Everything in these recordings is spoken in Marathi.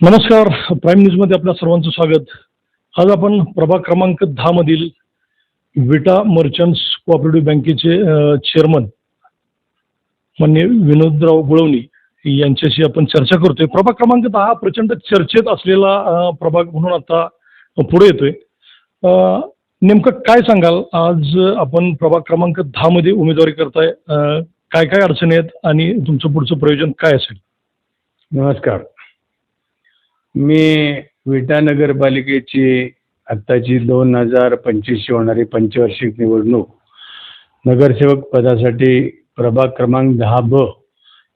नमस्कार. प्राईम न्यूजमध्ये आपल्या सर्वांचं स्वागत. आज आपण प्रभाग क्रमांक दहा मधील विटा मर्चंट्स कोऑपरेटिव्ह बँकेचे चेअरमन मान्य विनोदराव गुळवणी यांच्याशी आपण चर्चा करतोय. प्रभाग क्रमांक दहा हा प्रचंड चर्चेत असलेला प्रभाग म्हणून आता पुढे येतोय. नेमकं काय सांगाल? आज आपण प्रभाग क्रमांक दहा मध्ये उमेदवारी करताय. काय काय अडचणी आहेत आणि तुमचं पुढचं प्रयोजन काय असेल? नमस्कार. मी विटा नगरपालिकेची आत्ताची दोन हजार पंचवीसची होणारी पंचवार्षिक निवडणूक नगरसेवक पदासाठी प्रभाग क्रमांक दहा ब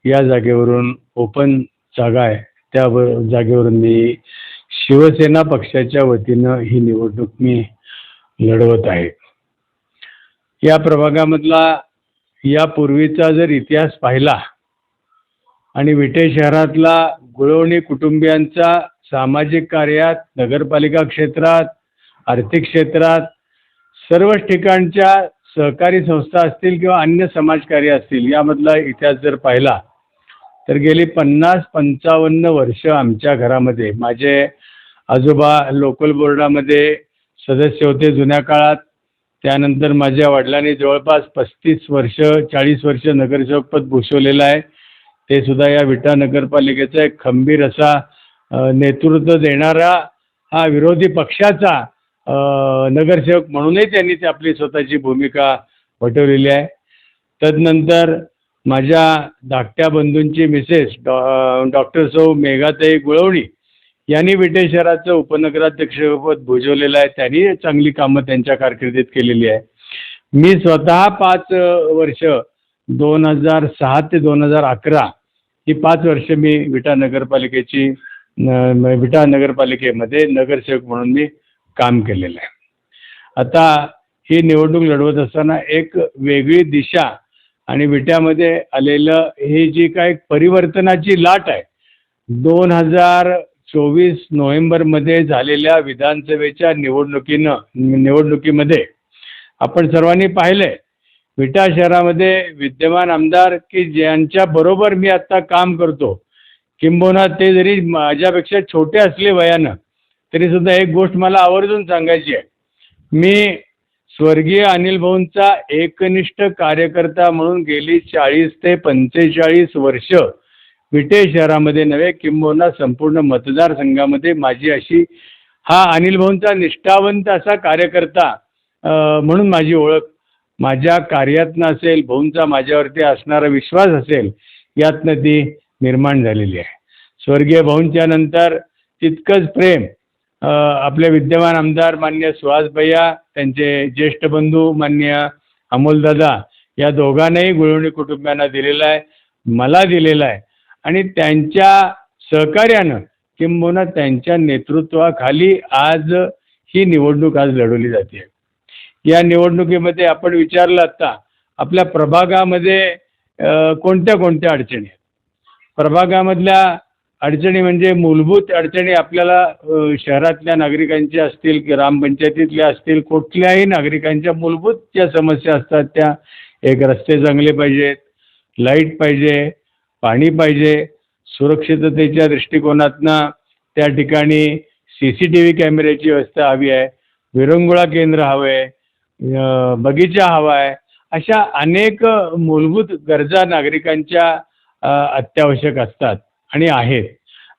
या जागेवरून ओपन जागा आहे. त्या व- जागेवरून मी शिवसेना पक्षाच्या वतीनं ही निवडणूक मी लढवत आहे. या प्रभागामधला यापूर्वीचा जर इतिहास पाहिला आणि विटे शहरातला गुळवणी कुटुंबियांचा सामाजिक कार्यात नगरपालिका क्षेत्रात आर्थिक क्षेत्रात सर्वच ठिकाणच्या सहकारी संस्था असतील किंवा अन्य समाजकार्य असतील यामधला इतिहास जर पाहिला तर गेली पन्नास पंचावन्न वर्ष आमच्या घरामध्ये माझे आजोबा लोकल बोर्डामध्ये सदस्य होते जुन्या काळात त्यानंतर माझ्या वडिलांनी जवळपास पस्तीस वर्ष चाळीस वर्ष नगरसेवकपद भूषवलेलं आहे. ते सुद्धा या विटा नगरपालिकेचा एक खंबीर असा नेतृत्व देणारा हा विरोधी पक्षाचा नगरसेवक म्हणूनही त्यांनी ते आपली स्वतःची भूमिका वठवलेली आहे. तदनंतर माझ्या धाकट्या बंधूंची मिसेस डॉ डॉक्टर सौ मेघाताई गुळवणी यांनी विटे शहराचं उपनगराध्यक्षपद भुजवलेलं आहे. त्यांनी चांगली कामं त्यांच्या कारकिर्दीत केलेली आहे. मी स्वतः पाच वर्ष दोन हजार सहा ते दोन हजार अकरा ही पाच वर्ष मी विटा नगरपालिकेची न- विटा नगरपालिकेमध्ये नगरसेवक म्हणून मी काम केलेलं आहे. आता ही निवडणूक लढवत असताना एक वेगळी दिशा आणि विट्यामध्ये आलेलं ही जी काय परिवर्तनाची लाट आहे दोन हजार चोवीस नोव्हेंबरमध्ये झालेल्या विधानसभेच्या निवडणुकीनं निवडणुकीमध्ये आपण सर्वांनी पाहिलंय विटा शहरामध्ये विद्यमान आमदार की ज्यांच्या बरोबर मी आता काम करतो किंबहुना ते जरी माझ्यापेक्षा छोटे असले वयानं तरी सुद्धा एक गोष्ट मला आवर्जून सांगायची आहे. मी स्वर्गीय अनिल भाऊंचा एकनिष्ठ कार्यकर्ता म्हणून गेली चाळीस ते पंचेचाळीस वर्ष विटे शहरामध्ये नव्हे किंबहुना संपूर्ण मतदारसंघामध्ये माझी अशी हा अनिल भाऊंचा निष्ठावंत असा कार्यकर्ता म्हणून माझी ओळख. माझ्या कार्यातनं असेल भाऊंचा माझ्यावरती असणारा विश्वास असेल यातनं ती निर्माण झालेली आहे. स्वर्गीय भाऊंच्या नंतर तितकंच प्रेम आपले विद्यमान आमदार मान्य सुहास भैया त्यांचे ज्येष्ठ बंधू मान्य अमोलदादा या दोघांनाही गुळवणी कुटुंबियांना दिलेलं आहे मला दिलेलं आहे. आणि त्यांच्या सहकार्यानं किंबहुना त्यांच्या नेतृत्वाखाली आज ही निवडणूक आज लढवली जाते. या निवडणुकीमध्ये आपण विचारलं आत्ता आपल्या प्रभागामध्ये कोणत्या कोणत्या अडचणी आहेत? प्रभागामधल्या अडचणी म्हणजे मूलभूत अडचणी आपल्याला शहरातल्या नागरिकांच्या असतील की ग्रामपंचायतीतल्या असतील कुठल्याही नागरिकांच्या मूलभूत ज्या समस्या असतात त्या एक रस्ते चांगले पाहिजेत लाइट पाहिजे पाणी पाहिजे सुरक्षिततेच्या दृष्टिकोनातनं त्या ठिकाणी सी सी टी व्ही कॅमेऱ्याची व्यवस्था हवी आहे विरंगुळा केंद्र हवं आहे बगीचा हवा आहे अशा अनेक मूलभूत गरजा नागरिकांच्या अत्यावश्यक असतात आणि आहेत.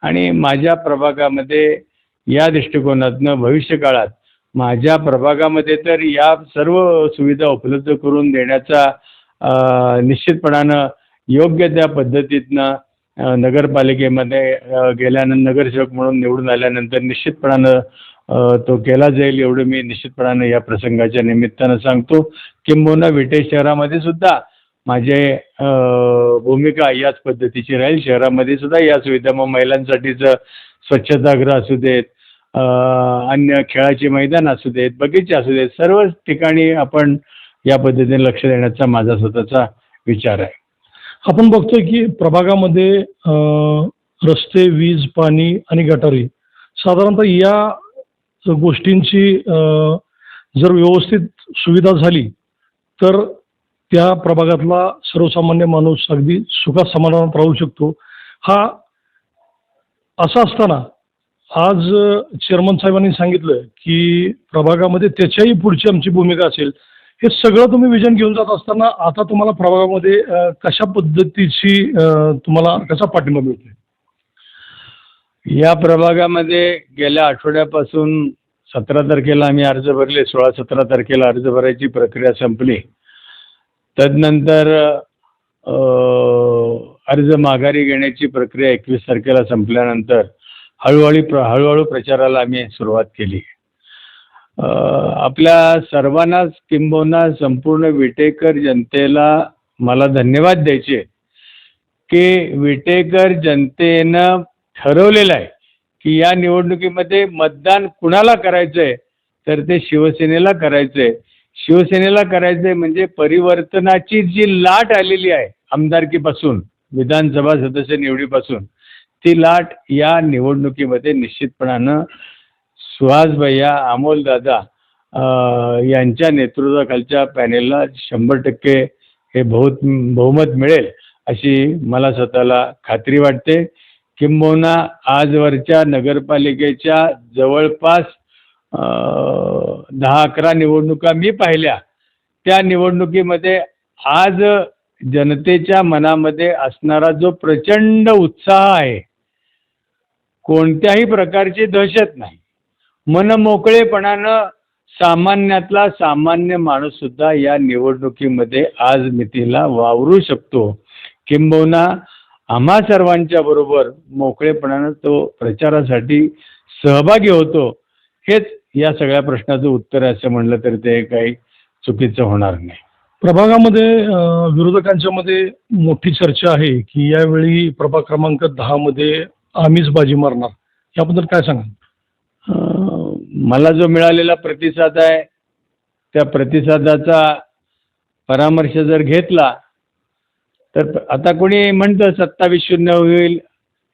आणि माझ्या प्रभागामध्ये या दृष्टिकोनातनं भविष्यकाळात माझ्या प्रभागामध्ये तर या सर्व सुविधा उपलब्ध करून देण्याचा निश्चितपणानं योग्य त्या पद्धतीतनं नगरपालिकेमध्ये गेल्यानंतर नगरसेवक म्हणून निवडून आल्यानंतर निश्चितपणानं तो केला जाईल एवढं मी निश्चितपणाने या प्रसंगाच्या निमित्तानं सांगतो. किंबहुना विटे शहरामध्ये सुद्धा माझे भूमिका याच पद्धतीची राहील. शहरामध्ये सुद्धा या सुविधा मग महिलांसाठीचं स्वच्छतागृह असू देत अन्य खेळाची मैदान असू देत बगीचे असू देत सर्वच ठिकाणी आपण या पद्धतीने लक्ष देण्याचा माझा स्वतःचा विचार आहे. आपण बघतोय की प्रभागामध्ये रस्ते वीज पाणी आणि गटारी साधारणतः या गोष्टींची जर व्यवस्थित सुविधा झाली तर त्या प्रभागातला सर्वसामान्य माणूस अगदी सुखात समाधानात राहू शकतो. हा असं असताना आज चेअरमन साहेबांनी सांगितलं की प्रभागामध्ये त्याच्याही पुढची आमची भूमिका असेल. हे सगळं तुम्ही विजन घेऊन जात असताना आता तुम्हाला प्रभागामध्ये कशा पद्धतीची तुम्हाला कसा पाठिंबा मिळतोय? या प्रभागामध्ये गेल्या आठवड्यापासून सतरा तारखेला आम्ही अर्ज भरले सोळा सतरा तारखेला अर्ज भरायची प्रक्रिया संपली. तदनंतर अर्ज माघारी घेण्याची प्रक्रिया एकवीस तारखेला संपल्यानंतर हळूहळू प्र हळूहळू प्रचाराला आम्ही सुरुवात केली. आपल्या सर्वांनाच किंबहुना संपूर्ण विटेकर जनतेला मला धन्यवाद द्यायचे की विटेकर जनतेनं ठरवलेलं आहे की या निवडणुकीमध्ये मतदान कुणाला करायचंय तर ते शिवसेनेला करायचंय. शिवसेनेला करायचंय म्हणजे परिवर्तनाची जी लाट आलेली आहे आमदारकीपासून विधानसभा सदस्य निवडीपासून ती लाट या निवडणुकीमध्ये निश्चितपणानं सुहास भैया अमोल दादा यांच्या नेतृत्वाखालच्या पॅनेलला शंभर टक्के हे बहुत बहुमत मिळेल अशी मला स्वतःला खात्री वाटते. किंबहुना आजवरच्या नगरपालिकेच्या जवळपास अं, दहा अकरा निवडणुका मी पाहिल्या. त्या निवडणुकीमध्ये आज जनतेच्या मनामध्ये असणारा जो प्रचंड उत्साह आहे कोणत्याही प्रकारची दहशत नाही. मनमोकळेपणानं सामान्यातला सामान्य माणूस सुद्धा या निवडणुकीमध्ये आज मितीला वावरू शकतो. किंबहुना आम्हा सर्वांच्या बरोबर मोकळेपणानं तो प्रचारासाठी सहभागी होतो हेच या सगळ्या प्रश्नाचं उत्तर आहे असं म्हणलं तरी ते काही चुकीचं होणार नाही. प्रभागामध्ये विरोधकांच्या मध्ये मोठी चर्चा आहे की यावेळी प्रभाग क्रमांक दहा मध्ये आम्हीच बाजी मारणार. याबद्दल काय सांगाल? मला जो मिळालेला प्रतिसाद आहे त्या प्रतिसादाचा परामर्श जर घेतला तर आता कोणी म्हणतं सत्तावीस शून्य होईल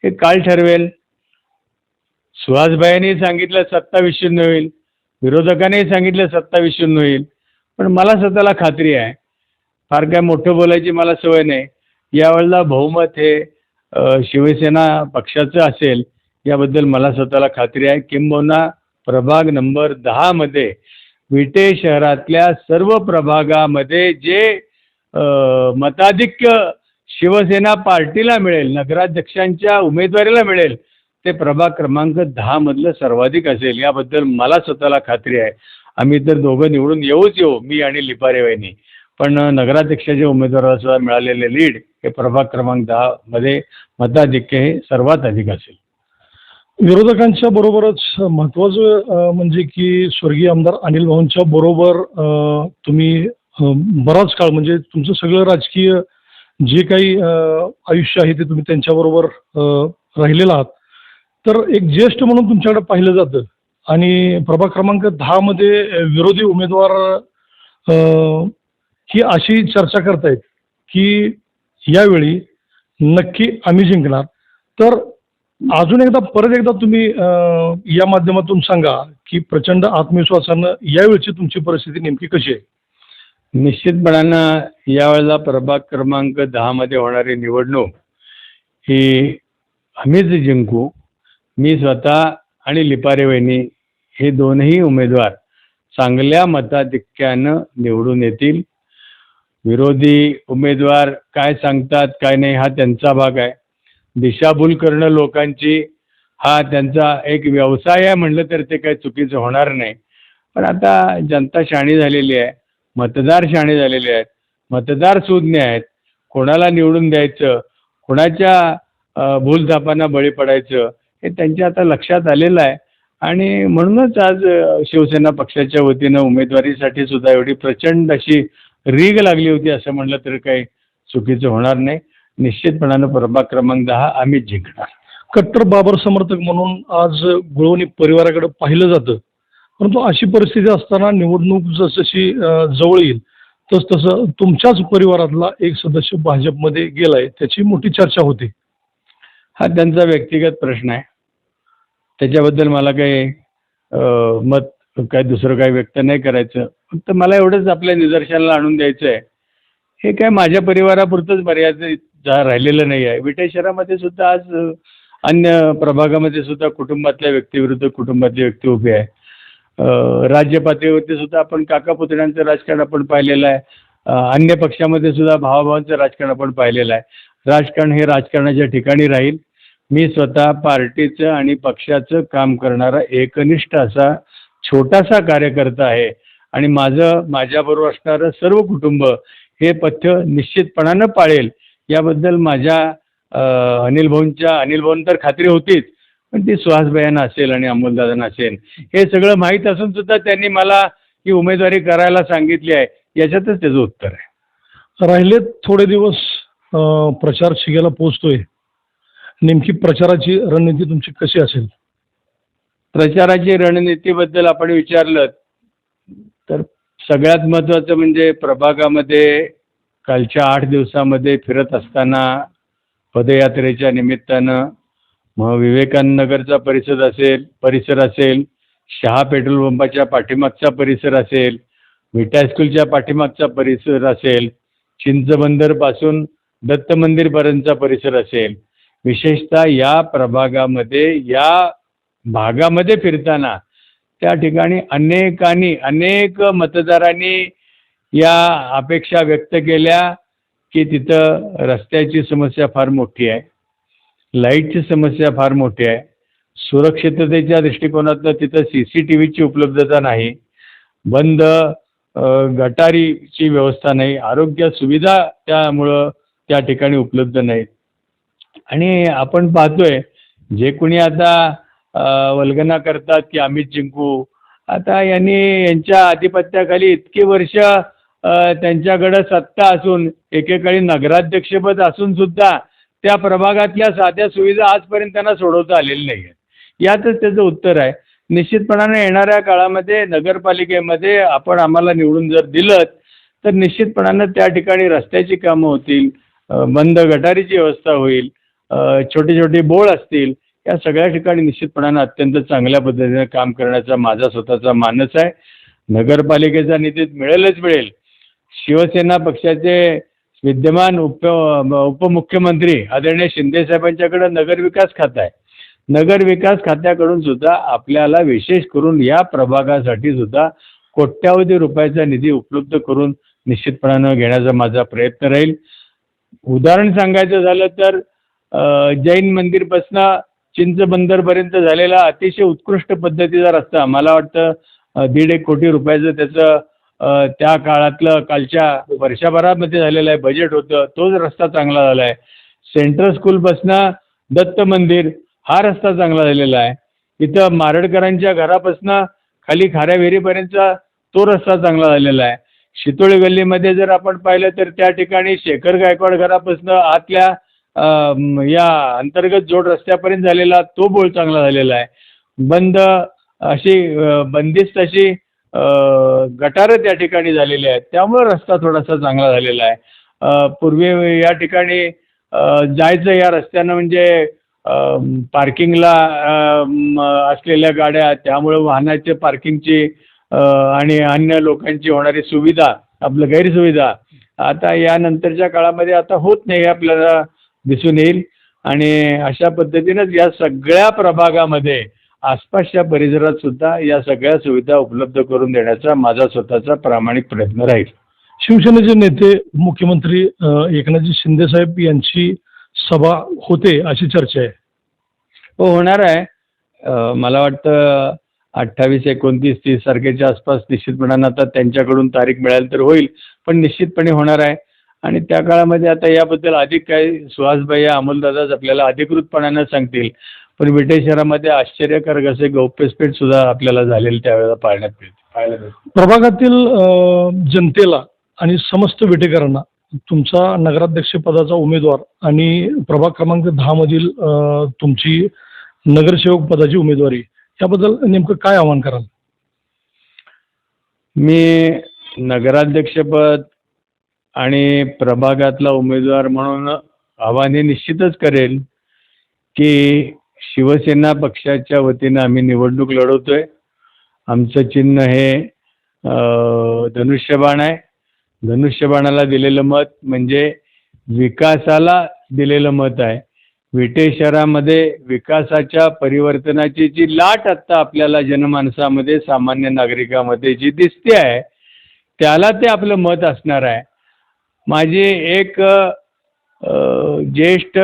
हे काल ठरवेल. सुहासभाईंनी सांगितलं सत्तावीस शून्य होईल विरोधकांनीही सांगितलं सत्तावीस शून्य होईल. पण मला स्वतःला खात्री आहे. फार काय मोठं बोलायची मला सवय नाही. यावेळेला बहुमत हे शिवसेना पक्षाचं असेल याबद्दल मला स्वतःला खात्री आहे. किंबहुना प्रभाग नंबर दहामध्ये विटे शहरातल्या सर्व प्रभागामध्ये जे मताधिक्य शिवसेना पार्टीला मिळेल नगराध्यक्षांच्या उमेदवारीला मिळेल ते प्रभाग क्रमांक दहा मधलं सर्वाधिक असेल याबद्दल मला स्वतःला खात्री आहे. आम्ही तर दोघं निवडून येऊच येऊ मी आणि लिपारे वहिनी. पण नगराध्यक्षाच्या उमेदवाराला सुद्धा मिळालेले लीड हे प्रभाग क्रमांक दहा मध्ये मताधिक्य हे सर्वात अधिक असेल. विरोधकांच्या बरोबरच महत्वाचं म्हणजे की स्वर्गीय आमदार अनिल भाऊंच्या बरोबर तुम्ही बराच काळ म्हणजे तुमचं सगळं राजकीय जे काही आयुष्य आहे ते तुम्ही त्यांच्याबरोबर राहिलेलं आहात. तर एक ज्येष्ठ म्हणून तुमच्याकडे पाहिलं जातं आणि प्रभाग क्रमांक दहा मध्ये विरोधी उमेदवार ही अशी चर्चा करतायत की यावेळी नक्की आम्ही जिंकणार. तर अजून एकदा परत एकदा तुम्ही या माध्यमातून सांगा की प्रचंड आत्मविश्वासानं यावेळची तुमची परिस्थिती नेमकी कशी आहे? निश्चितपणानं यावेळेला प्रभाग क्रमांक दहामध्ये होणारी निवडणूक ही आम्हीच जिंकू मी स्वतः आणि लिपारे वहिनी हे दोनही उमेदवार चांगल्या मताधिक्यानं निवडून येतील. विरोधी उमेदवार काय सांगतात काय नाही हा त्यांचा भाग आहे. दिशाभूल करणं लोकांची हा त्यांचा एक व्यवसाय आहे म्हणलं तर ते काही चुकीचं होणार नाही. पण आता जनता शाणी झालेली आहे. मतदार शाणे झालेले आहेत मतदार सुज्ञ आहेत कोणाला निवडून द्यायचं कोणाच्या अ, भूलथापांना बळी पडायचं हे त्यांच्या आता लक्षात आलेलं आहे. आणि म्हणूनच आज शिवसेना पक्षाच्या वतीनं उमेदवारीसाठी सुद्धा एवढी प्रचंड अशी रीग लागली होती असं म्हणलं तर काही चुकीचं होणार नाही. निश्चितपणानं प्रभाग क्रमांक दहा आम्हीच जिंकणार. कट्टर बाबर समर्थक म्हणून आज गुळवणी परिवाराकडे पाहिलं जातं. परंतु अशी परिस्थिती असताना निवडणूक जसजशी जवळ येईल तस तसं तुमच्याच परिवारातला एक सदस्य भाजपमध्ये गेलाय त्याची मोठी चर्चा होते. हा त्यांचा व्यक्तिगत प्रश्न आहे. त्याच्याबद्दल मला काही मत काय दुसरं काही व्यक्त नाही करायचं. फक्त मला एवढंच आपल्या निदर्शनाला आणून द्यायचं आहे हे काय माझ्या परिवारापुरतंच मर्यादित जा राहिलेलं नाही आहे. विटे शहरामध्ये सुद्धा आज अन्य प्रभागामध्ये सुद्धा कुटुंबातल्या व्यक्तीविरुद्ध कुटुंबातली व्यक्ती उभी आहे. राज्य पातळीवरती सुद्धा आपण काका पुतण्यांचं राजकारण आपण पाहिलेलं आहे. अन्य पक्षामध्ये सुद्धा भावाभावांचं राजकारण आपण पाहिलेलं आहे. राजकारण हे राजकारणाच्या ठिकाणी राहील. मी स्वतः पार्टीचं आणि पक्षाचं काम करणारा एकनिष्ठ असा छोटासा कार्यकर्ता आहे. आणि माझं माझ्याबरोबर असणारं सर्व कुटुंब हे पथ्य निश्चितपणानं पाळेल. याबद्दल माझ्या अनिल भाऊंच्या अनिल भाऊन तर खात्री होतीच. पण ती सुहासबाईंना असेल आणि अमोलदादांना असेल हे सगळं माहीत असून सुद्धा त्यांनी मला ही उमेदवारी करायला सांगितली आहे. याच्यातच त्याचं उत्तर आहे. राहिले थोडे दिवस प्रचार शिगेला पोहोचतोय. नेमकी प्रचाराची रणनीती तुमची कशी असेल? प्रचाराची रणनीतीबद्दल आपण विचारलं तर सगळ्यात महत्त्वाचं म्हणजे प्रभागामध्ये कालच्या आठ दिवसामध्ये फिरत असताना पदयात्रेच्या निमित्तानं मग विवेकानंद नगरचा परिसर असेल परिसर असेल शहा पेट्रोल पंपाच्या पाठीमागचा परिसर असेल विटा स्कूलच्या पाठीमागचा परिसर असेल चिंचबंदरपासून दत्त मंदिरपर्यंतचा परिसर असेल. विशेषतः या प्रभागामध्ये या भागामध्ये फिरताना त्या ठिकाणी अनेकांनी अनेक मतदारांनी या अपेक्षा व्यक्त केल्या की तिथं रस्त्याची समस्या फार मोठी आहे. लाईटची समस्या फार मोठी आहे. सुरक्षिततेच्या दृष्टिकोनातनं तिथं सी सी टी व्हीची उपलब्धता नाही. बंद गटारीची व्यवस्था नाही. आरोग्य सुविधा त्यामुळं त्या ठिकाणी उपलब्ध नाहीत. आणि आपण पाहतोय जे कोणी आता वल्गना करतात की आम्हीच जिंकू आता यांनी यांच्या आधिपत्याखाली इतकी वर्ष त्यांच्याकडं सत्ता असून एकेकाळी नगराध्यक्षपद असून सुद्धा त्या प्रभागातल्या साध्या सुविधा आजपर्यंत त्यांना सोडवता आलेल्या नाही आहेत यातच त्याचं उत्तर आहे. निश्चितपणाने येणाऱ्या काळामध्ये नगरपालिकेमध्ये आपण आम्हाला निवडून जर दिलं तर निश्चितपणानं त्या ठिकाणी रस्त्याची कामं होतील बंद गटारीची व्यवस्था होईल छोटी छोटे छोटे बोळ असतील या सगळ्या ठिकाणी निश्चितपणानं अत्यंत चांगल्या पद्धतीने काम करण्याचा माझा स्वतःचा मानस आहे. नगरपालिकेचा निधी मिळेलच मिळेल. शिवसेना पक्षाचे विद्यमान उप उपमुख्यमंत्री आदरणीय शिंदे साहेबांच्याकडे नगरविकास खातं आहे. नगरविकास खात्याकडून सुद्धा आपल्याला विशेष करून या प्रभागासाठी सुद्धा कोट्यावधी रुपयाचा निधी उपलब्ध करून निश्चितपणानं घेण्याचा माझा प्रयत्न राहील. उदाहरण सांगायचं झालं तर जैन मंदिरपासनं चिंचबंदरपर्यंत झालेला अतिशय उत्कृष्ट पद्धतीचा रस्ता मला वाटतं दीड एक कोटी रुपयाचं त्याचं त्या काळातलं कालच्या वर्षभरामध्ये झालेलं आहे बजेट होतं तोच रस्ता चांगला झाला आहे. सेंट्रल स्कूलपासनं दत्त मंदिर हा रस्ता चांगला झालेला आहे. इथं मारडकरांच्या घरापासनं खाली खाऱ्या विहिरीपर्यंतचा तो रस्ता चांगला झालेला आहे. शितोळी गल्लीमध्ये जर आपण पाहिलं तर त्या ठिकाणी शेखर गायकवाड घरापासनं आतल्या या अंतर्गत जोड रस्त्यापर्यंत झालेला तो बोळ चांगला झालेला आहे. बंद अशी बंदिस्त अशी गटारं त्या ठिकाणी झालेले आहेत. त्यामुळे रस्ता थोडासा चांगला झालेला आहे. पूर्वी या ठिकाणी जायचं या रस्त्यानं म्हणजे पार्किंगला असलेल्या गाड्या त्यामुळे वाहनाचे पार्किंगची आणि अन्य लोकांची होणारी सुविधा आपलं गैरसुविधा आता यानंतरच्या काळामध्ये आता होत नाही आपल्याला दिसून येईल. आणि अशा पद्धतीनंच या सगळ्या प्रभागामध्ये आसपासच्या परिसरात सुद्धा या सगळ्या सुविधा उपलब्ध करून देण्याचा माझा स्वतःचा प्रामाणिक प्रयत्न राहील. शिवसेनेचे नेते मुख्यमंत्री अं, एकनाथजी शिंदे साहेब यांची सभा होते अशी चर्चा आहे. हो होणार आहे. अ, मला वाटतं अठ्ठावीस एकोणतीस तीस तारखेच्या आसपास निश्चितपणानं आता त्यांच्याकडून तारीख मिळाली तर होईल पण निश्चितपणे होणार आहे. आणि त्या काळामध्ये आता याबद्दल अधिक काही सुहासबाई अमोलदादाच आपल्याला अधिकृतपणानं सांगतील. पण विटे शहरामध्ये आश्चर्यकारक असे गौप्यस्फोट सुद्धा आपल्याला झालेले त्यावेळेला पाहण्यात मिळते पाहायला मिळते. प्रभागातील अं, जनतेला आणि समस्त विटेकरांना तुमचा नगराध्यक्ष पदाचा उमेदवार आणि प्रभाग क्रमांक दहा मधील अं, तुमची नगरसेवक पदाची उमेदवारी याबद्दल नेमकं काय आवाहन कराल? मी नगराध्यक्षपद आणि प्रभागातला उमेदवार म्हणून आव्हान हे निश्चितच करेल की शिवसेना पक्षाच्या वतीनं आम्ही निवडणूक लढवतोय. आमचं चिन्ह हे धनुष्यबाण आहे. धनुष्यबाणाला दिलेलं मत म्हणजे विकासाला दिलेलं मत आहे. विटे शहरामध्ये विकासाच्या परिवर्तनाची जी लाट आत्ता आपल्याला जनमानसामध्ये सामान्य नागरिकामध्ये जी दिसते आहे त्याला ते आपलं मत असणार आहे. माझी एक ज्येष्ठ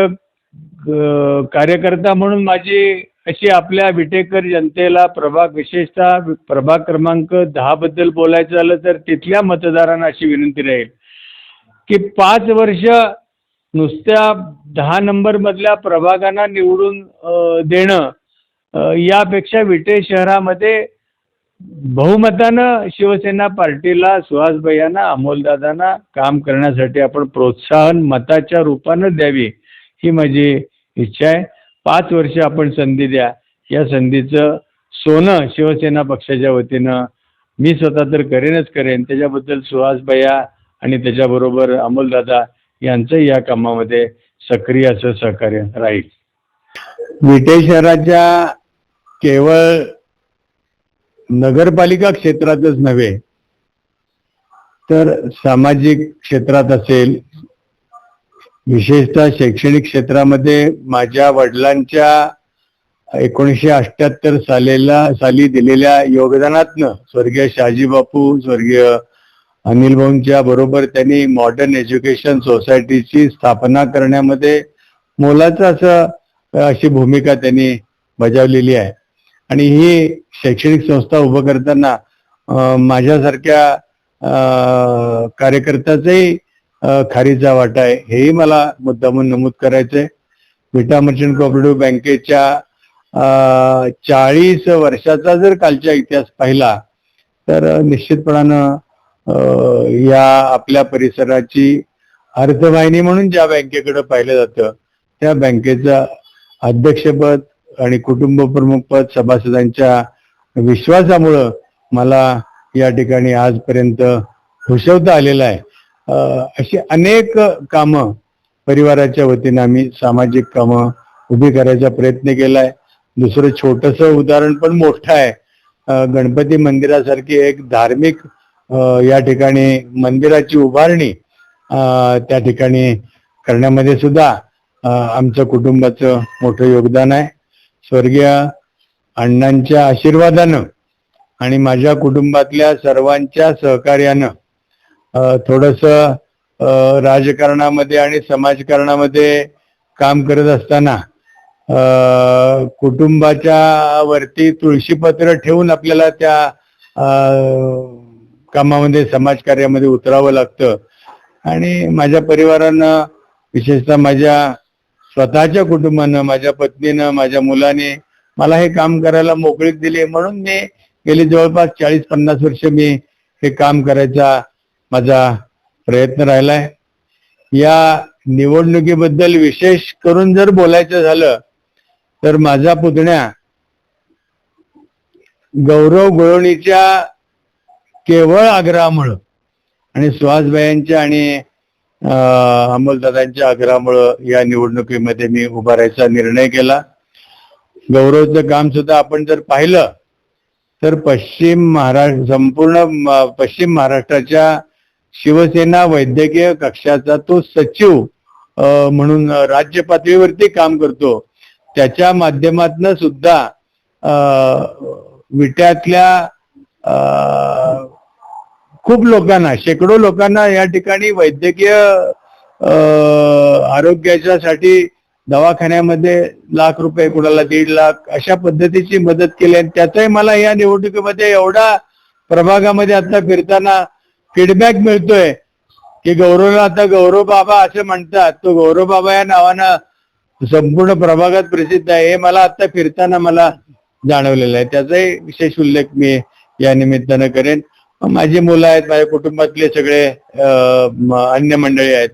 कार्यकर्ता म्हणून माझी अशी आपल्या विटेकर जनतेला प्रभाग विशेषतः प्रभाग क्रमांक दहा बद्दल बोलायचं झालं तर तिथल्या मतदारांना अशी विनंती राहील की पाच वर्ष नुसत्या दहा नंबर मधल्या प्रभागांना निवडून देणं यापेक्षा विटे शहरामध्ये बहुमतानं शिवसेना पार्टीला सुहासभैयांना अमोलदादांना काम करण्यासाठी आपण प्रोत्साहन मताच्या रूपानं द्यावी. ही माझी इच्छा आहे. पाच वर्ष आपण संधी द्या. या संधीचं सोनं शिवसेना पक्षाच्या वतीनं मी स्वतः तर करेनच करेन. त्याच्याबद्दल सुहासभैया आणि त्याच्याबरोबर अमोलदादा यांचं या कामामध्ये सक्रिय असं सहकार्य राहील. विटे शहराच्या केवळ नगरपालिका क्षेत्रातच नव्हे तर सामाजिक क्षेत्रात असेल विशेषतः शैक्षणिक क्षेत्रामध्ये माझ्या वडिलांच्या एकोणीसशे अठ्याहत्तर सालेला साली दिलेल्या योगदानातनं स्वर्गीय शहाजी बापू स्वर्गीय अनिल भाऊंच्या बरोबर त्यांनी मॉडर्न एज्युकेशन सोसायटीची स्थापना करण्यामध्ये मोलाचं असं अशी भूमिका त्यांनी बजावलेली आहे. आणि ही शैक्षणिक संस्था उभं करताना माझ्यासारख्या कार्यकर्त्याचंही खारीचा वाटा आहे. हेही मला मुद्दामून नमूद करायचंय. विटा मर्चंट कोऑपरेटिव्ह बँकेच्या चाळीस वर्षाचा जर कालचा इतिहास पाहिला तर निश्चितपणानं या आपल्या परिसराची अर्थवाहिनी म्हणून ज्या बँकेकडे पाहिलं जातं त्या बँकेचं अध्यक्षपद आणि कुटुंब प्रमुख पद सभासदांच्या विश्वासामुळं मला या ठिकाणी आजपर्यंत हुशवता आलेला आहे. अशी अनेक कामं परिवाराच्या वतीनं आम्ही सामाजिक कामं उभी करायचा प्रयत्न केलाय. दुसरं छोटस उदाहरण पण मोठं आहे. गणपती मंदिरासारखी एक धार्मिक या ठिकाणी मंदिराची उभारणी त्या ठिकाणी करण्यामध्ये सुद्धा आमचं कुटुंबाचं मोठं योगदान आहे. स्वर्गीय अण्णांच्या आशीर्वादानं आणि माझ्या कुटुंबातल्या सर्वांच्या सहकार्यानं थोडस राजकारणामध्ये आणि समाजकारणामध्ये काम करत असताना कुटुंबाच्या वरती तुळशीपत्र ठेवून आपल्याला त्या कामामध्ये समाजकार्यामध्ये उतरावं लागतं. आणि माझ्या परिवारानं विशेषतः माझ्या स्वतःच्या कुटुंबानं माझ्या पत्नीनं माझ्या मुलाने मला हे काम करायला मोकळीक दिली. म्हणून मी गेली जवळपास चाळीस पन्नास वर्ष मी हे काम करायचा माझा प्रयत्न राहिलाय. या निवडणुकीबद्दल विशेष करून जर बोलायचं झालं तर माझा पुतण्या गौरव गोळवणीच्या केवळ आग्रहामुळं आणि सुहासबाईंच्या आणि अं, अमोलदादांच्या आग्रहामुळं या निवडणुकीमध्ये मी उभारायचा निर्णय केला. गौरवचं काम सुद्धा आपण जर पाहिलं तर पश्चिम महाराष्ट्र संपूर्ण पश्चिम महाराष्ट्राच्या शिवसेना वैद्यकीय कक्षाचा तो सचिव अं, म्हणून राज्य पातळीवरती काम करतो. त्याच्या माध्यमातन सुद्धा अं, विट्यातल्या अं, खूप लोकांना शेकडो लोकांना या ठिकाणी वैद्यकीय आरोग्याच्या साठी दवाखान्यामध्ये लाख रुपये कुणाला दीड लाख अशा पद्धतीची मदत केली. आणि त्याचाही मला या निवडणुकीमध्ये एवढा प्रभागामध्ये आता फिरताना फीडबॅक मिळतोय की गौरवला आता गौरव बाबा असं म्हणतात. तो गौरव बाबा या नावानं संपूर्ण प्रभागात प्रसिद्ध आहे. हे मला आता फिरताना मला जाणवलेलं आहे. त्याचाही विशेष उल्लेख मी या निमित्तानं करेन. माझी मुलं आहेत माझ्या कुटुंबातले सगळे अन्य मंडळी आहेत.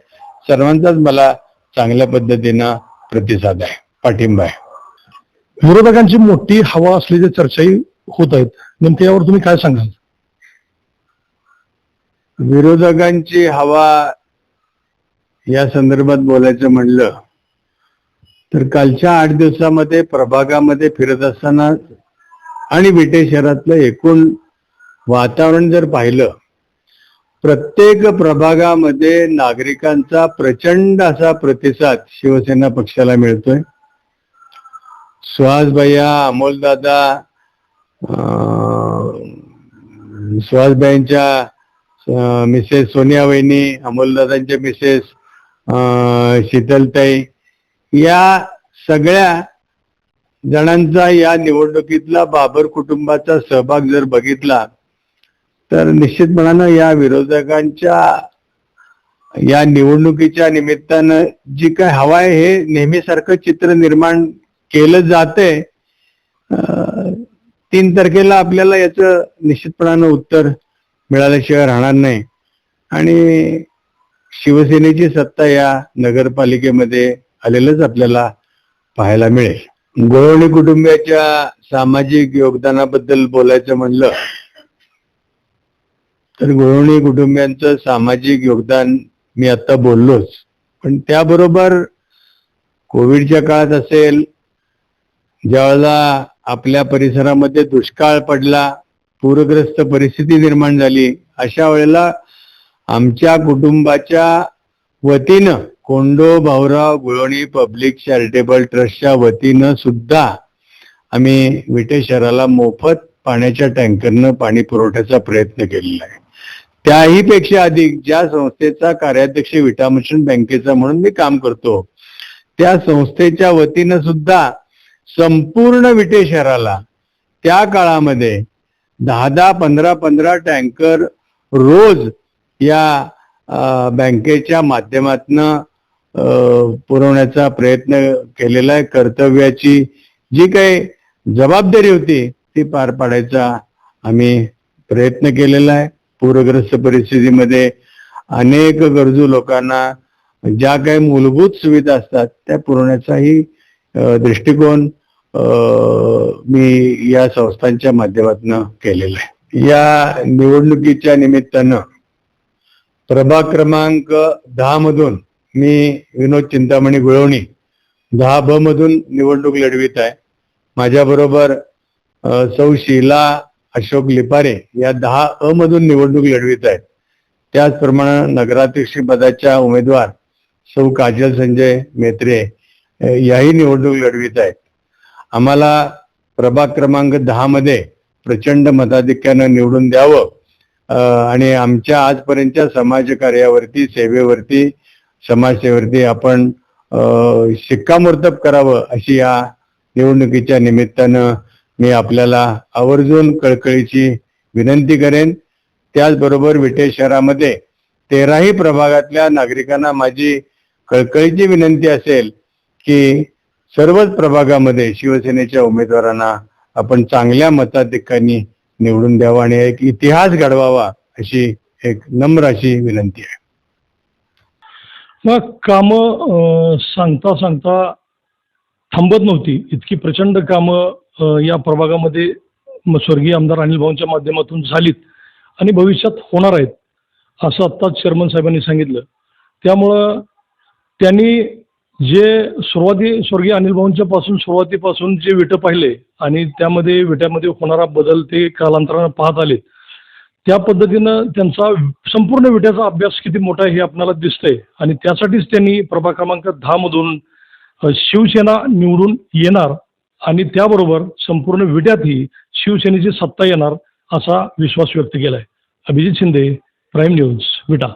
सर्वांचाच मला चांगल्या पद्धतीनं प्रतिसाद आहे. पाठिंबा आहे. विरोधकांची मोठी हवा असल्याची चर्चाही होत आहेत. नेमकं यावर तुम्ही काय सांगाल? विरोधकांची हवा या संदर्भात बोलायचं म्हणलं तर कालच्या आठ दिवसामध्ये प्रभागामध्ये फिरत असताना आणि विटे शहरातलं एकूण वातावरण जर पाहिलं प्रत्येक प्रभागामध्ये नागरिकांचा प्रचंड असा प्रतिसाद शिवसेना पक्षाला मिळतोय. सुहास भैया अमोलदादा सुहासबाईंच्या मिसेस सोनिया वहिनी अमोलदादांच्या मिसेस शीतलताई या सगळ्या जणांचा या निवडणुकीतला बाबर कुटुंबाचा सहभाग जर बघितला तर निश्चितपणानं या विरोधकांच्या या निवडणुकीच्या निमित्तानं जी काय हवाय आहे हे नेहमीसारखं चित्र निर्माण केलं जातंय. तीन तारखेला आपल्याला याचं निश्चितपणानं उत्तर मिळाल्याशिवाय राहणार नाही. आणि शिवसेनेची सत्ता या नगरपालिकेमध्ये आलेलंच आपल्याला पाहायला मिळेल. गोळवणी कुटुंबियाच्या सामाजिक योगदानाबद्दल बोलायचं म्हणलं तर गोळवणी कुटुंबियांचं सामाजिक योगदान मी आता बोललोच. पण त्याबरोबर कोविडच्या काळात असेल ज्यावेळेला आपल्या परिसरामध्ये दुष्काळ पडला पूरग्रस्त परिस्थिती निर्माण झाली. अशा वेळेला आमच्या कुटुंबाच्या वतीनं कोंडो भाऊराव गुळवणी पब्लिक चॅरिटेबल ट्रस्टच्या वतीनं सुद्धा आम्ही विटे शहराला मोफत पाण्याच्या टँकरनं पाणी पुरवठ्याचा प्रयत्न केलेला आहे. त्याही पेक्षा अधिक ज्या संस्थेचा कार्याध्यक्ष विटा मिशन बँकेचा म्हणून मी काम करतो त्या संस्थेच्या वतीनं सुद्धा संपूर्ण विटे शहराला त्या काळामध्ये दहा दहा पंधरा पंधरा टँकर रोज या बँकेच्या माध्यमातनं पुरवण्याचा प्रयत्न केलेला आहे. कर्तव्याची जी काही जबाबदारी होती ती पार पाडायचा आम्ही प्रयत्न केलेला आहे. पूरग्रस्त परिस्थितीमध्ये अनेक गरजू लोकांना ज्या काही मूलभूत सुविधा असतात त्या पुरवण्याचाही दृष्टिकोन मी या संस्थांच्या माध्यमातून केलेलं आहे. या निवडणुकीच्या निमित्तानं प्रभाग क्रमांक दहा मधून मी विनोद चिंतामणी गुळवणी दहा ब मधून निवडणूक लढवित आहे. माझ्याबरोबर सौ शीला अशोक लिपारे या दहा अ मधून निवडणूक लढवित आहेत. त्याचप्रमाणे नगराध्यक्ष पदाच्या उमेदवार सौ काजल संजय मेत्रे याही निवडणूक लढवित आहेत. आम्हाला प्रभाग क्रमांक दहा मध्ये प्रचंड मताधिक्यानं निवडून द्यावं. आणि आमच्या आजपर्यंतच्या समाजकार्यावरती सेवेवरती समाजसेवेवरती आपण शिक्कामोर्तब करावं अशी या निवडणुकीच्या निमित्तानं मी आपल्याला आवर्जून कळकळीची विनंती करेन. त्याचबरोबर विटे शहरामध्ये तेराही प्रभागातल्या नागरिकांना माझी कळकळीची विनंती असेल की सर्वच प्रभागामध्ये शिवसेनेच्या उमेदवारांना आपण चांगल्या मताधिकांनी निवडून द्यावा आणि एक इतिहास घडवावा अशी एक नम्र अशी विनंती आहे. मग कामं सांगता सांगता थांबत नव्हती. इतकी प्रचंड कामं या प्रभागामध्ये स्वर्गीय आमदार अनिल भाऊंच्या माध्यमातून झालीत आणि भविष्यात होणार आहेत असं आत्ताच चेअरमन साहेबांनी सांगितलं. त्यामुळं त्यांनी जे सुरुवाती स्वर्गीय अनिल भाऊंच्या पासून सुरुवातीपासून जे विटं पाहिले आणि त्यामध्ये विट्यामध्ये होणारा बदल ते कालांतरानं पाहत आले त्या पद्धतीनं त्यांचा संपूर्ण विट्याचा अभ्यास किती मोठा आहे हे आपल्याला दिसतंय. आणि त्यासाठीच त्यांनी प्रभाग क्रमांक दहा मधून शिवसेना निवडून येणार आणि त्याबरोबर संपूर्ण विट्यातही शिवसेनेची सत्ता येणार असा विश्वास व्यक्त केलाय. Abhijit Shinde prime news Vita.